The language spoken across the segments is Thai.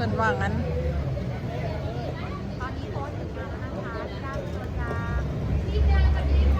เพิ่นว่างั้นนี้โค้ชถึงมาแล้วนะคะด้านตัวกลาง สวัสดีค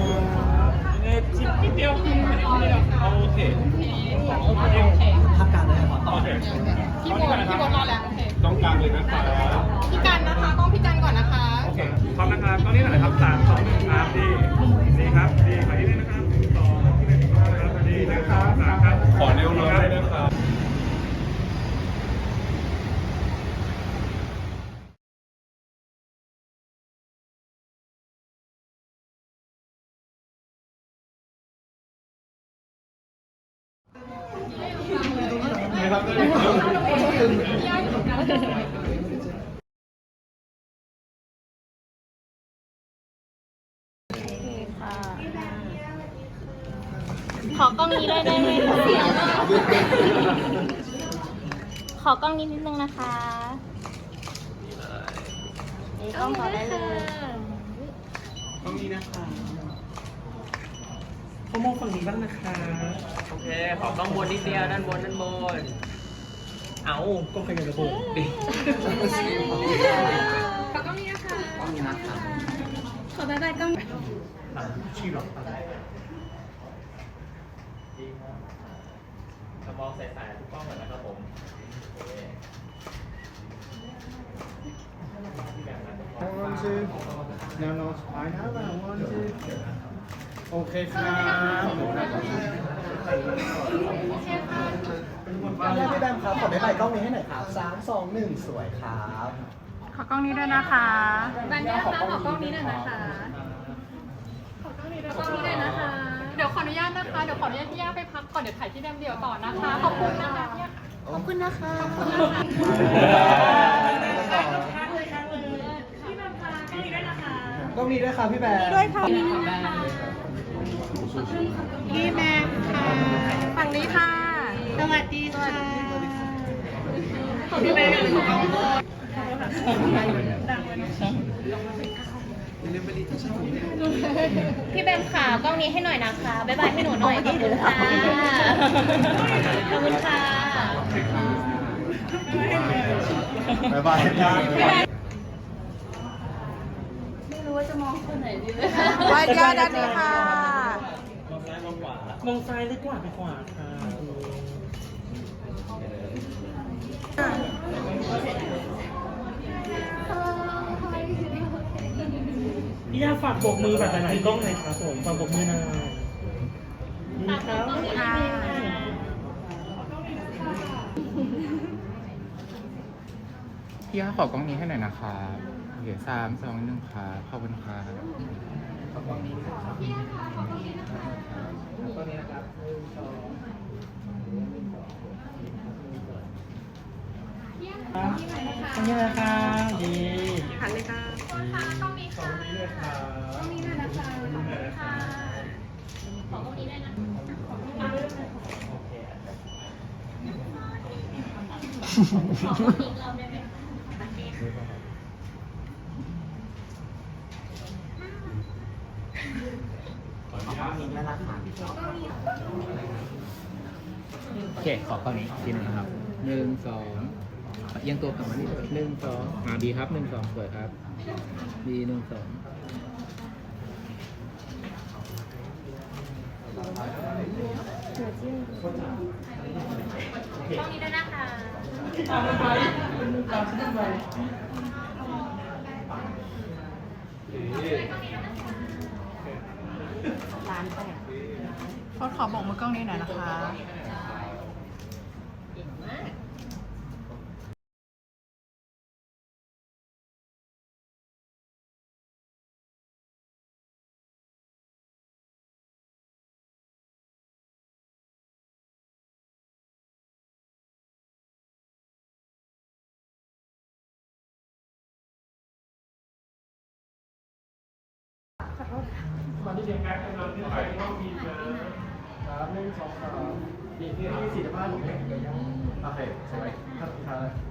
รับเอ่อชิปนิดเดียวโอเคพักกลางเลยขอต่อโอเคพี่บอลพี่บอลรอแล้วต้องกลางเลยนะครับพี่กันนะคะต้องพี่กันก่อนนะคะโอเคพร้อมนะครับตอนนี้หน่อยครับสามสองหนึ่งครับดีดีครับดีครับ ขอกล้องนี้ด้วยได้ไหมคะขอกล้องนี้นิดนึงนะคะนี่กล้องขอได้เลย ตรงนี้นะคะ เขามองฝั่งนี้บ้างนะคะ โอเค ขอกล้องบนนิดเดียวด้านบนด้านบน เอาก็ขยันระบบดิขอกล้องนี้นะคะขอบายบายกล้องชีหรอกระบอกใส่ๆทุกกล้องก่อนนะครับผมวันชื่อแนวโน้มไปนะวันชื่อ โอเคครับพี่แบมครับขอบ๊ายบายกล้องนี้ให้หน่อยครับสามสองหนึ่งสวยครับขอกล้องนี้ด้วยนะคะบันนี้นะคะขอกล้องนี้หน่อยนะคะ ขอกล้องนี้ด้วยกล้องนี้ด้วยนะคะ เดี๋ยวขออนุญาตนะคะ เดี๋ยวขออนุญาตพี่ย่าไปพักก่อนเดี๋ยวถ่ายที่แดมเดียวต่อนะคะ ขอบคุณนะคะพี่ย่าขอบคุณนะคะกล้องนี้ด้วยครับพี่แบมด้วยค่ะ พี่แม่ค่ะ ฝั่งนี้ค่ะ สวัสดีค่ะของพี่แม่ของกล้องพี่แบมขากล้องนี้ให้หน่อยนะคะ บ๊ายบายให้หนูหน่อยขอบคุณค่ะขอบคุณค่ะบ๊ายบายไม่รู้ว่าจะมองคนไหนดีเลยวายาด้านนี้ค่ะ มองซ้ายหรือขวาไปขวาค่ะพี่ยาฝากบกมือแบบไหลายๆกล้องไหนอยครับผมฝากบกมือหน่อยนี่ครับค่ะพี่คะขอกล้องนี้ให้หน่อยนะคะโอเคสามสองหนึ่งค่ะขอบคุณค่ะตัวนี้นะครับหนึ่งสองนี่ นะคะดีหันเลยค่ะสองนี้ด้วยครับขอกล้องนี้ด้วยนะคะขอกล้องนี้ด้วยนะขอกล้องนี้เราได้ไหมโอเค ขอกล้องนี้อีกทีหนึงนะครับหนึ่งสอง เอียงตัวกลับมานิดหนึ่งสองอ่าดีครับหนึ่งสองสวยครับ ดีหนึ่งสองกล้องนี้ด้วยนะคะโค้ชขอบอกมือกล้องนี้หน่อยนะคะ มันที่เรียนแบ็คกำลังที่ใส่ห้องมีนะสามหนึ่งสองสามมีที่สี่สิบห้าหลุมเนี่โอเคใช่ไหมครับ